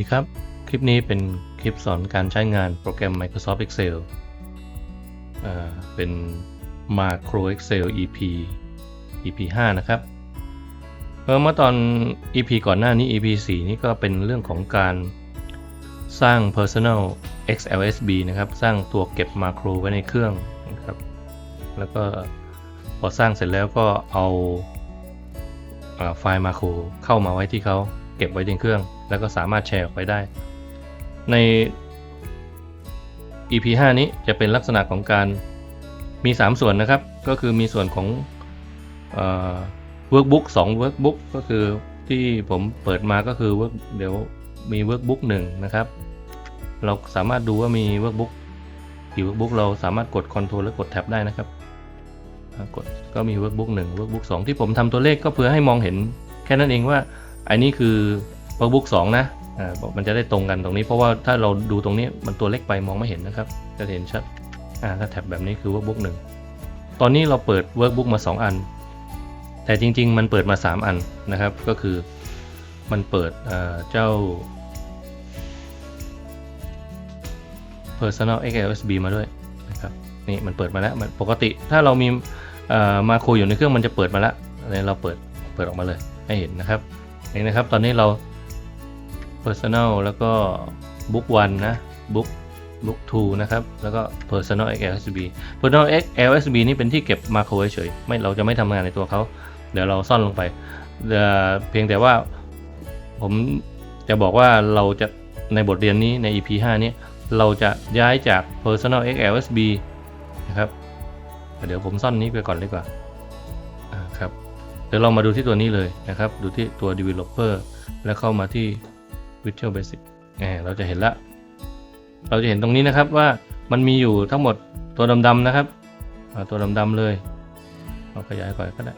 ดีครับ คลิปนี้เป็นคลิปสอนการใช้งานโปรแกรม Microsoft Excel เป็น Macro Excel EP EP 5 นะครับเมื่อตอน EP ก่อนหน้านี้ EP 4 นี่ก็เป็นเรื่องของการสร้าง Personal XLSB นะครับ สร้างตัวเก็บมาโครไว้ในเครื่องนะครับ แล้วก็พอสร้างเสร็จแล้วก็เอาไฟล์มาโครเข้ามาไว้ที่เขา เก็บไว้ในเครื่อง แล้วก็สามารถแชร์ออกไปได้ ใน EP 5 นี้จะเป็นลักษณะของการมี 3 ส่วนนะครับ ก็คือมีส่วนของเอ่อ workbook 2 workbook ก็คือที่ผมเปิดมาก็คือ work เดี๋ยวมี workbook 1นะครับ เราสามารถดูว่ามี workbook กี่ workbook เราสามารถกด control และกด tab ได้นะครับกดก็มี workbook 1 workbook 2ที่ผมทำตัวเลขก็เพื่อให้มองเห็นแค่นั้นเองว่า อันนี้คือ workbook 2 นะอ่ามันจะได้ตรงกันตรงนี้ เพราะว่าถ้าเราดูตรงนี้มันตัวเล็กไปมองไม่เห็นนะครับ จะเห็นชัดอ่าถ้าแท็บแบบนี้คือ workbook 1 ตอนนี้เราเปิด workbook มา 2 อัน แต่จริง ๆ มันเปิดมา 3 อันนะครับ ก็คือมันเปิดเจ้า personal XLSB มาด้วยนะครับนี่มันเปิดมาแล้วมันปกติถ้าเรามีมาโครอยู่ในเครื่องมันจะเปิดมาแล้วนี่เราเปิดเปิดออกมาเลยให้เห็นนะครับ นี่นะครับ ตอนนี้เรา personal แล้วก็ book 1 นะ book book 2 นะครับ แล้วก็ personal XLSB personal XLSB นี่เป็นที่เก็บมาโครเฉยๆไม่เราจะไม่ทำงานในตัวเขา เดี๋ยวเราซ่อนลงไปเพียงแต่ว่าผมจะบอกว่าเราจะในบทเรียนนี้ใน EP 5 นี้เราจะย้ายจาก personal XLSB นะครับ เดี๋ยวผมซ่อนนี้ไปก่อนดีกว่า เดี๋ยวเรามาดูที่ตัวนี้เลยนะครับ ดูที่ตัว developer แล้วเข้ามาที่ Visual Basic แหมเราจะเห็นละ เราจะเห็นตรงนี้นะครับว่ามันมีอยู่ทั้งหมดตัวดำๆนะครับ ตัวดำๆเลยเราขยายก่อนก็ได้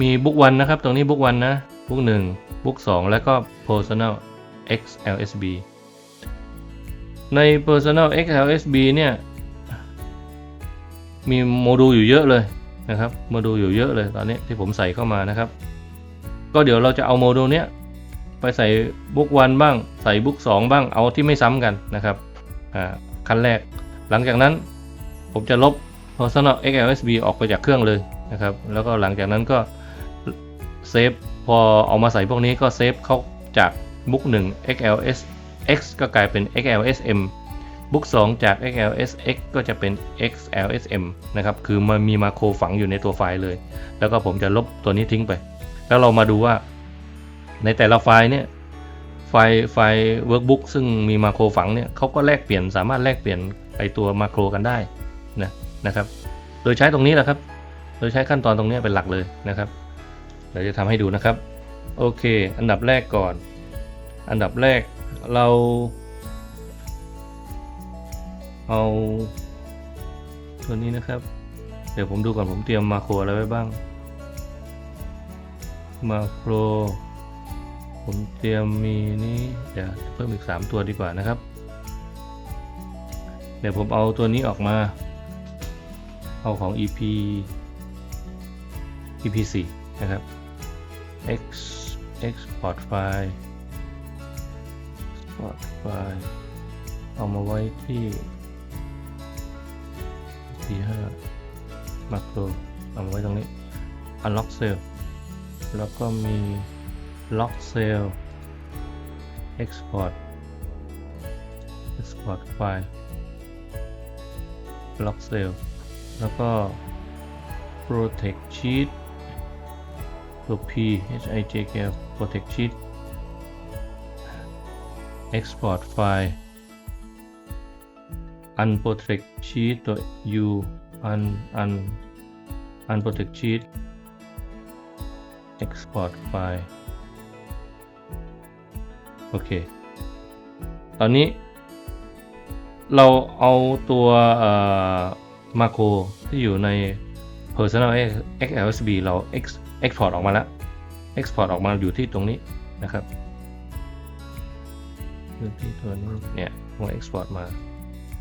มีบุ๊กวันนะครับ ตรงนี้บุ๊กวันนะบุ๊กหนึ่งบุ๊กสองแล้วก็ personal XLSB ใน personal XLSB เนี่ย มีโมดูลอยู่เยอะเลย นะครับโมดูลอยู่เยอะเลยตอนนี้ที่ผมใส่เข้ามานะครับ ก็เดี๋ยวเราจะเอาโมดูลเนี้ยไปใส่บุ๊กวันบ้าง ใส่บุ๊กสองบ้างเอาที่ไม่ซ้ำกันนะครับอ่าขั้นแรก หลังจากนั้นผมจะลบ personal XLSB ออกไปจากเครื่องเลยนะครับ แล้วก็หลังจากนั้นก็เซฟพอเอามาใส่พวกนี้ก็เซฟเขาจากบุ๊ก1 XLS X ก็กลายเป็น XLSM บุ๊ก2จาก XLSX ก็จะเป็น XLSM นะครับ คือมันมีมาโครฝังอยู่ในตัวไฟล์เลย แล้วก็ผมจะลบตัวนี้ทิ้งไป แล้วเรามาดูว่า ในแต่ละไฟล์เนี่ย ไฟล์ไฟล์ workbook ซึ่งมีมาโครฝังเนี่ยเขาก็แลกเปลี่ยนสามารถแลกเปลี่ยนไอตัวมาโครกันได้นะนะครับ โดยใช้ตรงนี้แหละครับ โดยใช้ขั้นตอนตรงนี้เป็นหลักเลยนะครับ เดี๋ยวจะทำให้ดูนะครับ โอเค อันดับแรกก่อน อันดับแรกเรา เอาตัวนี้นะครับ เดี๋ยวผมดูก่อนผมเตรียมมาโครอะไรไว้บ้าง มาโคร ผมเตรียมมีนี่เดี๋ยวเพิ่มอีก 3 ตัวดีกว่านะครับ เดี๋ยวผมเอาตัวนี้ออกมา เอาของ EP EP 4นะครับ X export file export file เอามาไว้ที่ P5 macro เอามาไว้ตรงนี้ unlock cell แล้วก็มี lock cell export export file lock cell แล้วก็ protect sheet ตัว P H I J K L protect sheet export file unprotect sheet ตัว U un un unprotect sheet export file โอเค ตอนนี้ เราเอาตัวมาโครที่อยู่ใน personal XLSB เรา export ออกมาแล้ว export ออกมาอยู่ที่ตรงนี้นะครับอยู่ที่ตัวนี้เนี่ยผม export มา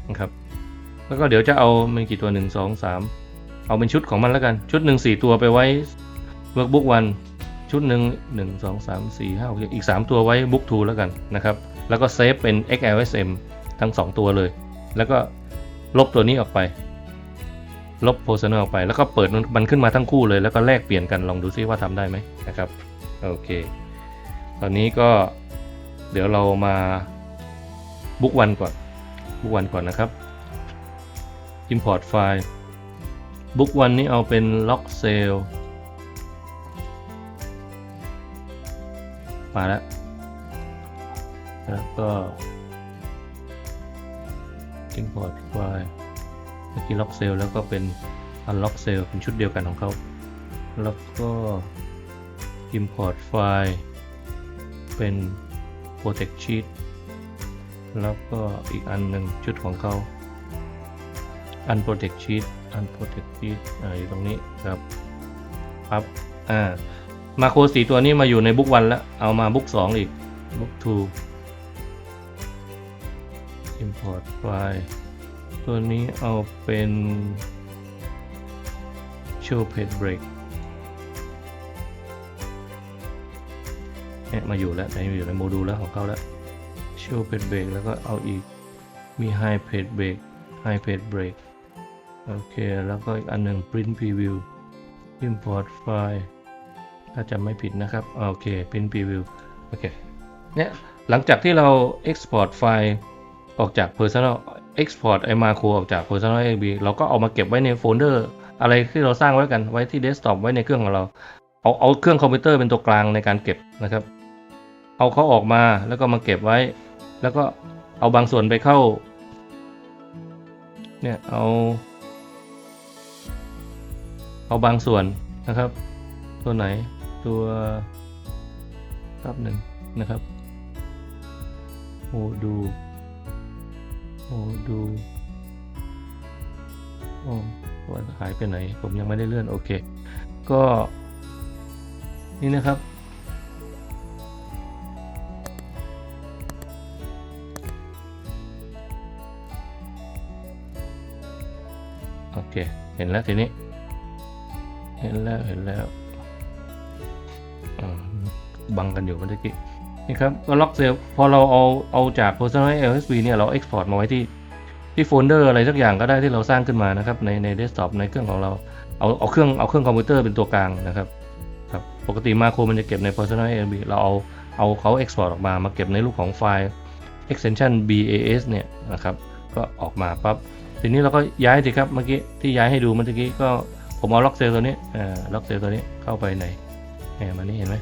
นะครับ แล้วก็เดี๋ยวจะเอามันกี่ตัว 1 2 3 เอาเป็นชุดของมันแล้วกัน ชุดหนึ่งสี่ตัวไปไว้ workbook 1ชุดหนึ่งหนึ่งสองสามสี่ห้าหกอีก 3 ตัวไว้ book to แล้วกันนะครับ แล้วก็เซฟเป็น XLSM ทั้ง 2 ตัวเลย แล้วก็ลบตัวนี้ออกไป ลบ personal ออกไป แล้วก็เปิดมันขึ้นมาทั้งคู่เลย แล้วก็แลกเปลี่ยนกัน ลองดูซิว่าทำได้ไหมนะครับ โอเค ตอนนี้ก็เดี๋ยวเรามาบุ๊กวันก่อน บุ๊กวันก่อนนะครับ import ไฟล์บุ๊กวันนี้เอาเป็น log sale มาแล้ว แล้วก็ import ไฟล์เมื่อกี้ log sale แล้วก็เป็น unlock sale เป็นชุดเดียวกันของเขา แล้วก็ import ไฟล์เป็น protect sheet แล้วก็อีกอันหนึ่งชุดของเขา unprotect sheet unprotect sheet อ่าอยู่ตรงนี้ครับปั๊บอ่ามาโครสีตัวนี้มาอยู่ในบุ๊กวันแล้ว เอามาบุ๊กสองอีกบุ๊ก two import ไฟล์ตัวนี้เอาเป็น show page break เนี่ยมาอยู่แล้วแต่อยู่ในโมดูลแล้วของเขาแล้ว show page break แล้วก็เอาอีกมี high page break high page break โอเค แล้วก็อีกอันหนึ่ง print preview import file ถ้าจำไม่ผิดนะครับ โอเค print preview โอเคเนี่ยหลังจากที่เรา export ไฟล์ออกจาก personal export ไอ้ macro ออกจาก personal AB เราก็เอามาเก็บไว้ในโฟลเดอร์อะไรที่เราสร้างไว้กันไว้ที่ desktop ไว้ในเครื่องของเรา เอาเอาเครื่องคอมพิวเตอร์เป็นตัวกลางในการเก็บนะครับ เอาเขาออกมาแล้วก็มาเก็บไว้ แล้วก็เอาบางส่วนไปเข้า เนี่ยเอา เอาบางส่วนนะครับ ตัวไหนตัวครับหนึ่งนะครับโอดูโอดูโอ้ตัวหายไปไหน ผมยังไม่ได้เลื่อน โอเค ก็นี่นะครับ เคเห็นแล้วทีนี้ เห็นแล้วเห็นแล้วบังกันอยู่เมื่อกี้นี่ครับก็ล็อกเซลพอเราเอาเอาจาก personal LSB เนี่ยเรา export มาไว้ที่ที่โฟลเดอร์อะไรสักอย่างก็ได้ที่เราสร้างขึ้นมานะครับ ในในเดสก์ท็อปในเครื่องของเราเอาเอาเครื่องเอาเครื่องคอมพิวเตอร์เป็นตัวกลางนะครับครับปกติมาโครมันจะเก็บใน personal LSB เราเอาเอาเขา export ออกมามาเก็บในรูปของไฟล์ extension BAS เนี่ยนะครับก็ออกมาปั๊บ ทีนี้เราก็ย้ายสิครับเมื่อกี้ที่ย้ายให้ดูเมื่อกี้ก็ผมเอาล็อกเซลตัวนี้อ่าล็อกเซลตัวนี้เข้าไปในแหมมานี่เห็นไหม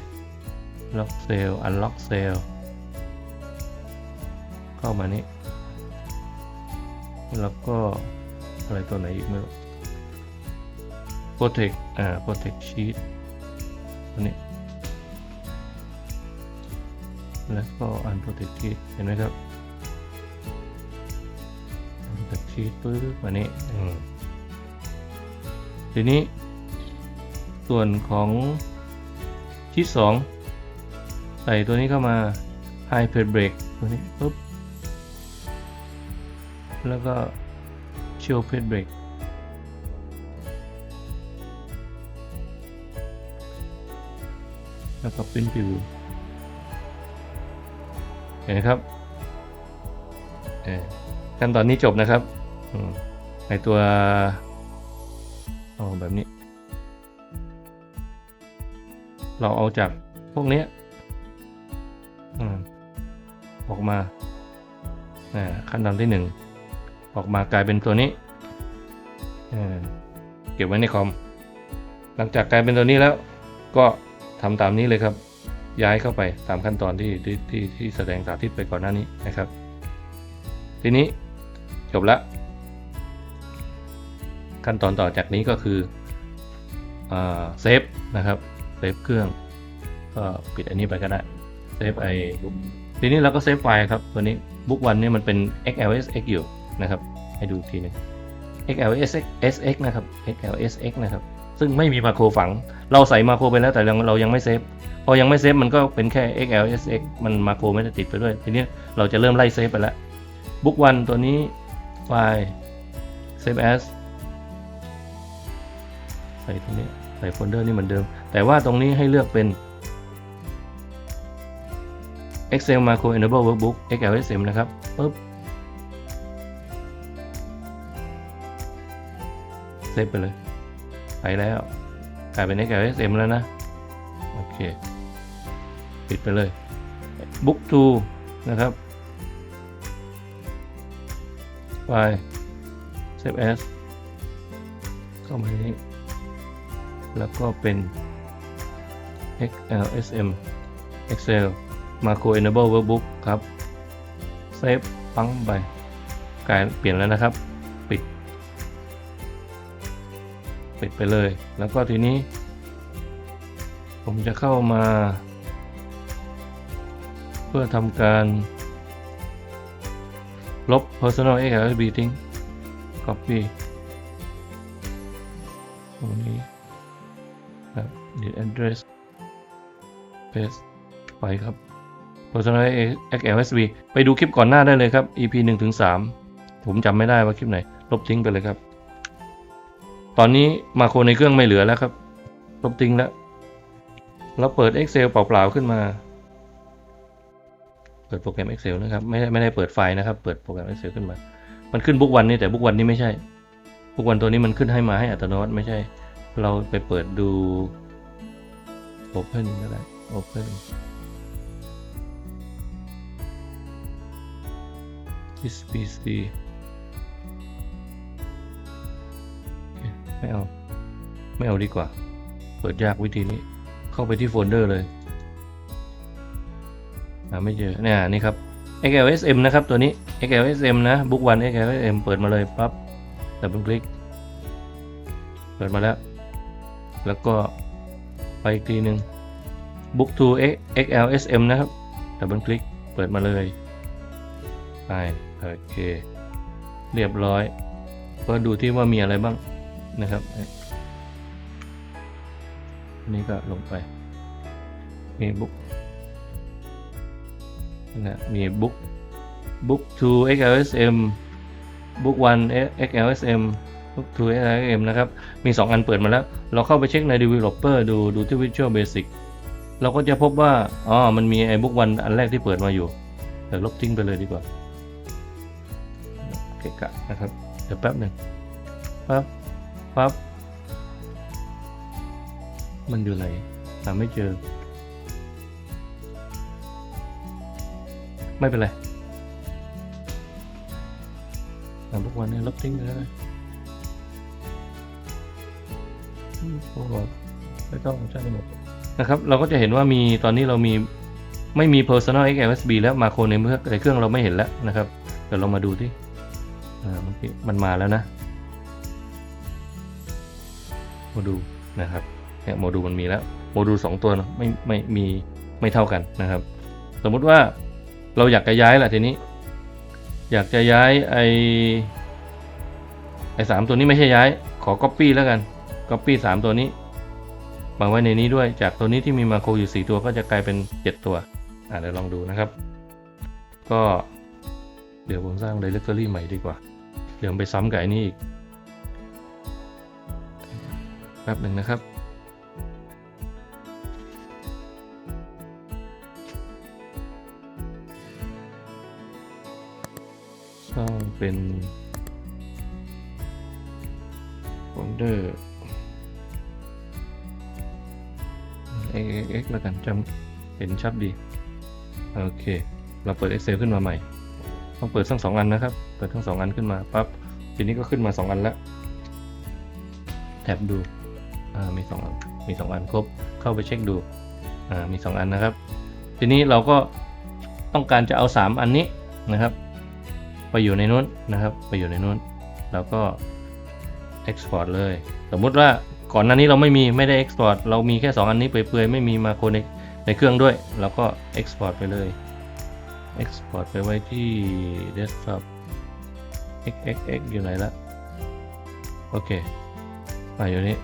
ล็อกเซลอันล็อกเซลเข้ามานี่แล้วก็อะไรตัวไหนอีกไม่รู้ protect อ่า protect sheet ตัวนี้แล้วก็ unprotect sheet เห็นไหมครับ ชีตปึ๊บมานี้ทีนี้ ส่วนของชีตสองใส่ตัวนี้เข้ามา High p a d Break ตัวนี้ปุ๊บแล้วก็ Chill p a d Break แล้วก็ Print Preview เห็นไหมครับขั้นตอนนี้จบนะครับ ในตัวเอาแบบนี้ เราเอาจากพวกเนี้ยออกมาขั้นตอนที่หนึ่งออกมากลายเป็นตัวนี้เก็บไว้ในคอม หลังจากกลายเป็นตัวนี้แล้ว ก็ทำตามนี้เลยครับ ย้ายเข้าไปตามขั้นตอนที่ที่ที่ที่แสดงสาธิตไปก่อนหน้านี้นะครับ ทีนี้จบแล้ว ขั้นตอนต่อจากนี้ก็คือเซฟนะครับเซฟเครื่องก็ปิดอันนี้ไปก็ได้เซฟไอทีนี้เราก็เซฟไฟล์ครับตัวนี้บุ๊กวันนี่มันเป็น xlsx อยู่นะครับ ให้ดูทีหนึง xlsx นะครับ xlsx นะครับ ซึ่งไม่มีมาโครฝัง เราใส่มาโครไปแล้วแต่เราเรายังไม่เซฟ พอยังไม่เซฟมันก็เป็นแค่ xlsx มันมาโครไม่ได้ติดไปด้วย ทีนี้เราจะเริ่มไล่เซฟไปแล้วบุ๊กวันตัวนี้ไฟล์ save as ใส่ตรงนี้ใส่โฟลเดอร์นี่เหมือนเดิม แต่ว่าตรงนี้ให้เลือกเป็น Excel Macro Enable Workbook XLSM นะครับปึ๊บเซฟไปเลย ไปแล้วกลายเป็น XLSM แล้วนะ โอเค ปิดไปเลย Book to นะครับ ไป Save as เข้ามาในนี้ แล้วก็เป็น XLSM Excel Macro Enable Workbook ครับ เซฟปังไปกลายเปลี่ยนแล้วนะครับ ปิด ปิดไปเลย แล้วก็ทีนี้ ผมจะเข้ามา เพื่อทำการ ลบ personal XLSB ทิ้ง copy ตรงนี้ ครับ delete address paste ไปครับ personal XLSB ไปดูคลิปก่อนหน้าได้เลยครับ EP 1ถึง3ผมจำไม่ได้ว่าคลิปไหน ลบทิ้งไปเลยครับ ตอนนี้มาโครในเครื่องไม่เหลือแล้วครับ ลบทิ้งแล้ว เราเปิด Excel เปล่าๆขึ้นมา เปิดโปรแกรม Excel นะครับ ไม่ได้ไม่ได้เปิดไฟล์นะครับ เปิดโปรแกรม Excel ขึ้นมา มันขึ้นบุกวันนี่แต่บุกวันนี้ไม่ใช่บุกวันตัวนี้มันขึ้นให้มาให้อัตโนมัติไม่ใช่ เราไปเปิดดู Open ก็ได้ Open this PC ไม่เอา ไม่เอาดีกว่า เปิดยากวิธีนี้ เข้าไปที่โฟลเดอร์เลยหาไม่เจอเนี่ยนี่ครับ XLSM นะครับ ตัวนี้ XLSM นะ Book One XLSM เปิดมาเลยปั๊บดับเบิลคลิก เปิดมาแล้ว แล้วก็ ไปอีกทีหนึ่ง Book to XLSM นะครับดับเบิลคลิกเปิดมาเลยไปโอเค เรียบร้อย ก็ดูที่ว่ามีอะไรบ้างนะครับ นี่ก็ลงไป มีบุ๊กนะมีบุ๊กบุ๊ก to XLSM บุ๊ก one XLSM to XLSM นะครับ มี 2 อันเปิดมาแล้ว เราเข้าไปเช็คใน developer ดูดูที่ Visual Basic เราก็จะพบว่า อ๋อ มันมีไอ้บุ๊ก one อันแรกที่เปิดมาอยู่ เดี๋ยวลบทิ้งไปเลยดีกว่าเกะกะนะครับ เดี๋ยวแป๊บหนึ่งปั๊บปั๊บมันอยู่ไหนหาไม่เจอ ไม่เป็นไรทำทุกวันนี้ลบทิ้งไปเลย ไม่ต้องใช้หมดนะครับ เราก็จะเห็นว่ามีตอนนี้เรามีไม่มี personal XLSB แล้วมาโครในเมื่อในเครื่องเราไม่เห็นแล้วนะครับ เดี๋ยวเรามาดูที่อ่ามันมาแล้วนะโมดูนะครับเนี่ยโมดูลมันมีแล้วโมดูลสองตัวนะไม่ไม่มีไม่เท่ากันนะครับ สมมุติว่าเราอยากจะย้ายแหละทีนี้ อยากจะย้ายไอไอสามตัวนี้ไม่ใช่ย้ายขอ Copy แล้วกัน Copy สามตัวนี้มาไว้ในนี้ด้วยจากตัวนี้ที่มีมาโครอยู่ 4 ตัวก็จะกลายเป็น 7 ตัวอ่าเดี๋ยวลองดูนะครับ ก็เดี๋ยวผมสร้าง directory ใหม่ดีกว่า เดี๋ยวไปซ้ำกับไอ้นี่อีกแป๊บหนึ่งนะครับสร้างเป็นโฟลเดอร์ xx แล้วกันจำเห็นชัดดี โอเค เราเปิด Excel ขึ้นมาใหม่ ต้องเปิดทั้งสองอันนะครับ เปิดทั้งสองอันขึ้นมาปั๊บ ทีนี้ก็ขึ้นมาสองอันแล้ว แท็บดู อ่า มีสองอัน มีสองอันครบ เข้าไปเช็คดู อ่า มีสองอันนะครับ ทีนี้เราก็ต้องการจะเอาสามอันนี้นะครับ ไปอยู่ในนู้นนะครับ ไปอยู่ในนู้น แล้วก็ export เลย สมมุติว่า ก่อนหน้านี้เราไม่มีไม่ได้ export เรามีแค่ 2 อันนี้เปื่อยๆ ไม่มีมาโคในในเครื่องด้วย เราก็ export ไปเลย export ไปไว้ที่ desktop xxx อยู่ไหนละโอเคไปอยู่นี้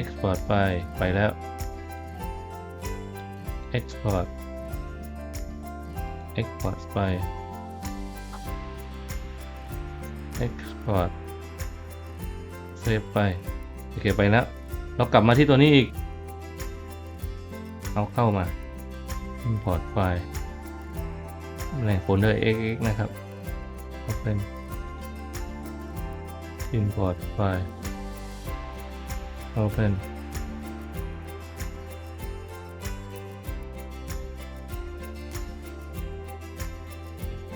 export ไปไปแล้ว export export ไป export เซฟไป โอเคไปแล้ว เรากลับมาที่ตัวนี้อีก เอาเข้ามา import ไฟล์ในโฟลเดอร์ xx นะครับ open import ไฟล์ open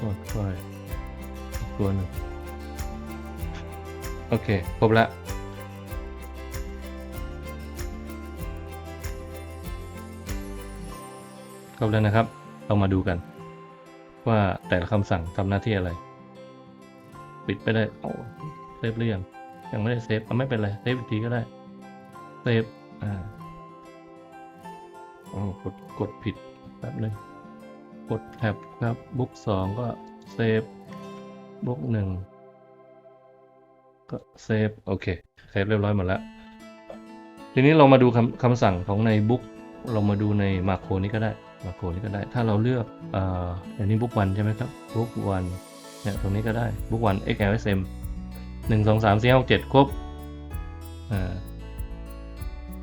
กดไฟตัวหนึ่งโอเค ครบแล้ว ครบแล้วนะครับ เรามาดูกัน ว่าแต่ละคำสั่งทำหน้าที่อะไร ปิดไปได้เอาเซฟหรือยังยังไม่ได้เซฟเอาไม่เป็นไรเซฟอีกทีก็ได้เซฟอ่าโอ้กดกดผิดแป๊บนึงกดแท็บครับบุ๊กสองก็เซฟบุ๊กหนึ่งก็เซฟโอเคเซฟเรียบร้อยหมดแล้ว ทีนี้เรามาดูคำคำสั่งของในบุ๊กเรามาดูในมาโครนี้ก็ได้ มาโครนี้ก็ได้ ถ้าเราเลือกเอ่ออันนี้บุ๊กวันใช่ไหมครับบุ๊กวันเนี่ยตรงนี้ก็ได้บุ๊กวัน xlsm หนึ่งสองสามสี่ห้าเจ็ดครบอ่า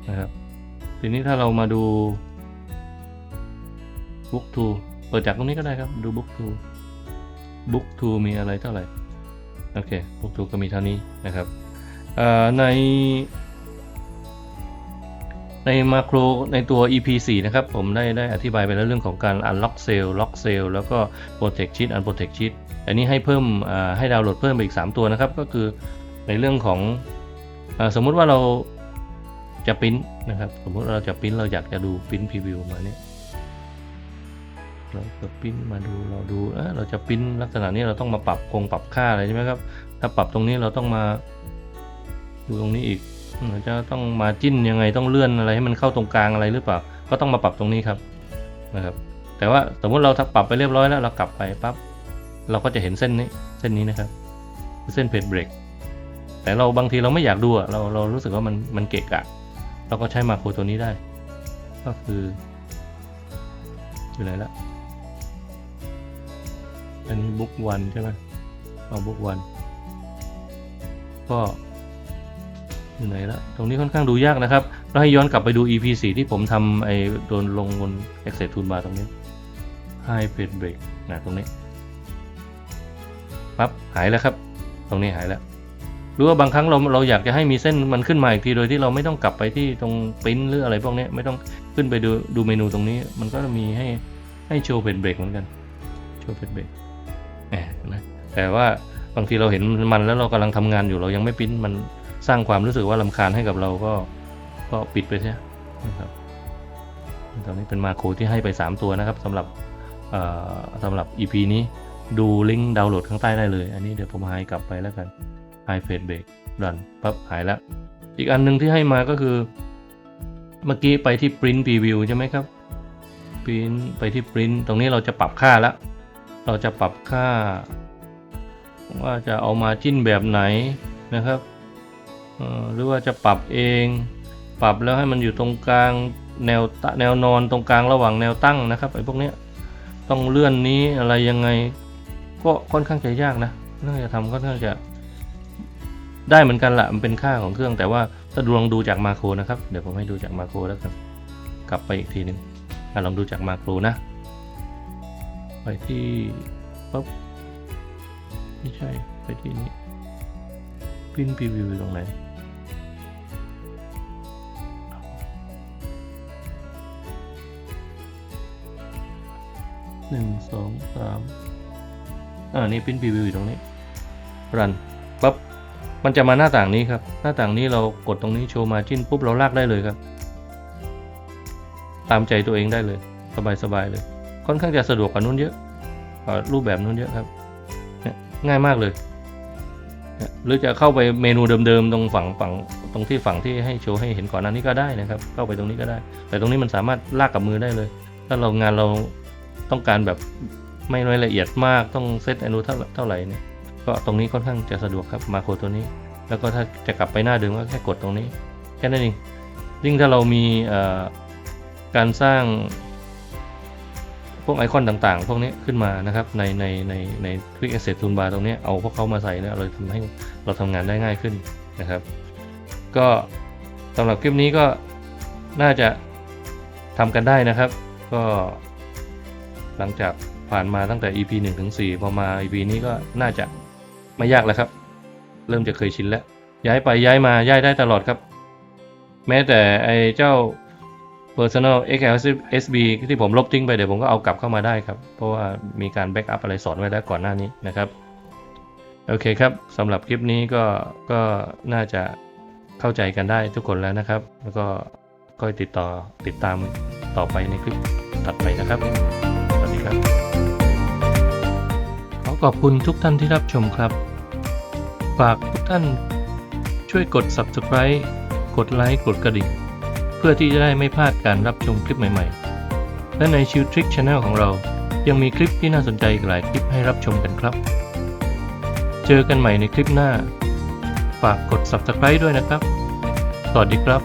นะครับทีนี้ถ้าเรามาดู book to เปิดจากตรงนี้ก็ได้ครับ ดู book to book to มีอะไรเท่าไหร่ โอเค book to ก็มีเท่านี้นะครับใน ในมาโครในตัว EP 4 นะครับผมได้ได้อธิบายไปแล้วเรื่องของการ unlock cell lock cell แล้วก็ protect sheet unprotect sheet อันนี้ให้เพิ่มให้ดาวน์โหลดเพิ่มไปอีก 3 ตัวนะครับ ก็คือในเรื่องของอสมมุติว่าเราจะปริ้นนะครับ สมมุติเราจะปริ้นเราอยากจะดูปริ้นพรีวิวมาเนี่ยเราจะปริ้นมาดูเราดูเออเราจะปริ้นลักษณะนี้เราต้องมาปรับคงปรับค่าอะไรใช่ไหมครับ ถ้าปรับตรงนี้เราต้องมาดูตรงนี้อีก จะต้องมาจิ้นยังไงต้องเลื่อนอะไรให้มันเข้าตรงกลางอะไรหรือเปล่า ก็ต้องมาปรับตรงนี้ครับนะครับ แต่ว่าสมมุติเราปรับไปเรียบร้อยแล้วเรากลับไปปั๊บเราก็จะเห็นเส้นนี้เส้นนี้นะครับ เส้นเพจเบรกแต่เราบางทีเราไม่อยากดูเราเรารู้สึกว่ามันมันเกะกะ เราก็ใช้มาโครตัวนี้ได้ ก็คืออยู่ไหนละอันนี้บุ๊กวันใช่ไหมเอาบุ๊กวันก็ อยู่ไหนละตรงนี้ค่อนข้างดูยากนะครับเราให้ย้อนกลับไปดู EP 4ที่ผมทำไอ้โดนลงบน Access Toolbar ตรงนี้ High Page Break นะตรงนี้ปั๊บหายแล้วครับ ตรงนี้หายแล้วหรือว่าบางครั้งเราเราอยากจะให้มีเส้นมันขึ้นมาอีกทีโดยที่เราไม่ต้องกลับไปที่ตรงปริ้นหรืออะไรพวกนี้ไม่ต้องขึ้นไปดูดูเมนูตรงนี้ มันก็มีให้ให้โชว์เพจเบรกเหมือนกันโชว์เพจเบรกแหมนะแต่ว่าบางทีเราเห็นมันแล้วเรากำลังทำงานอยู่เรายังไม่ปริ้นมัน สร้างความรู้สึกว่าลำคาญให้กับเราก็ก็ปิดไปใช่นะครับตอนนี้เป็นมาโครที่ให้ไป 3 ตัวนะครับสำหรับสำหรับ EP นี้ดูลิงก์ดาวน์โหลดข้างใต้ได้เลย อันนี้เดี๋ยวผมให้กลับไปแล้วกัน i f a c e Break รันปั๊บหายแล้ว อีกอันหนึงที่ให้มาก็คือ เมื่อกี้ไปที่ Print Preview ใช่ไหมครับ Print ไปที่ Print ตรงนี้เราจะปรับค่าแล้ว เราจะปรับค่า ว่าจะเอามาจิ้นแบบไหนนะครับ หรือว่าจะปรับเอง ปรับแล้วให้มันอยู่ตรงกลางแนวตะแนวนอนตรงกลางระหว่างแนวตั้งนะครับไอ้พวกเนี้ยต้องเลื่อนนี้อะไรยังไง ก็ค่อนข้างจะยากนะน่าจะทำค่อนข้างจะ ได้เหมือนกันละมันเป็นค่าของเครื่อง แต่ว่าถ้าลองดูจากมาโครนะครับ เดี๋ยวผมให้ดูจากมาโครแล้วกันกลับไปอีกทีหนึ่งอลองดูจากมาโครนะ ไปที่ปั๊บไม่ใช่ไปที่นี้พินพรีวิวตรงไหน หนึ่งสองสามอ่านี่พินพรีวิวอยู่ตรงนี้รันปั๊บมันจะมาหน้าต่างนี้ครับ หน้าต่างนี้เรากดตรงนี้โชว์มาจิ้นปุ๊บเราลากได้เลยครับ ตามใจตัวเองได้เลย สบายๆเลย ค่อนข้างจะสะดวกกว่านู้นเยอะกว่ารูปแบบนู้นเยอะครับง่ายมากเลยเนี่ยหรือจะเข้าไปเมนูเดิมๆตรงฝั่งฝั่งตรงที่ฝั่งที่ให้โชว์ให้เห็นก่อนหน้านี้ก็ได้นะครับ เข้าไปตรงนี้ก็ได้ แต่ตรงนี้มันสามารถลากกับมือได้เลย ถ้าเรางานเรา ต้องการแบบไม่ไม่ละเอียดมากต้องเซตอนุเท่าเท่าไหร่เนี่ยก็ตรงนี้ค่อนข้างจะสะดวกครับมาโครตัวนี้ แล้วก็ถ้าจะกลับไปหน้าเดิมก็แค่กดตรงนี้ แค่นั้นเองยิ่งถ้าเรามีการสร้างพวกไอคอนต่างๆ พวกนี้ขึ้นมานะครับในในในใน Quick Access Toolbar ตรงนี้เอาพวกเขามาใส่แล้วเราทำให้เราทำงานได้ง่ายขึ้นนะครับ ก็สำหรับคลิปนี้ก็น่าจะทำกันได้นะครับ ก็ หลังจากผ่านมาตั้งแต่ EP 1ถึง4พอมา EP นี้ก็น่าจะไม่ยากแล้วครับ เริ่มจะเคยชินแล้ว ย้ายไปย้ายมาย้ายได้ตลอดครับ แม้แต่ไอ้เจ้า personal XLSB ที่ผมลบทิ้งไปเดี๋ยวผมก็เอากลับเข้ามาได้ครับ เพราะว่ามีการแบ็กอัพอะไรสอนไว้แล้วก่อนหน้านี้นะครับ โอเคครับสำหรับคลิปนี้ก็ก็น่าจะเข้าใจกันได้ทุกคนแล้วนะครับ แล้วก็ค่อยติดต่อติดตามต่อไปในคลิปถัดไปนะครับ ครับขอขอบคุณทุกท่านที่รับชมครับ ฝากทุกท่านช่วยกด subscribe กดไลค์กดกระดิ่ง เพื่อที่จะได้ไม่พลาดการรับชมคลิปใหม่ๆ และในชิวทริกช anel ของเรา ยังมีคลิปที่น่าสนใจอีกหลายคลิปให้รับชมกันครับ เจอกันใหม่ในคลิปหน้า ฝากกด subscribe ด้วยนะครับ สวัสดีครับ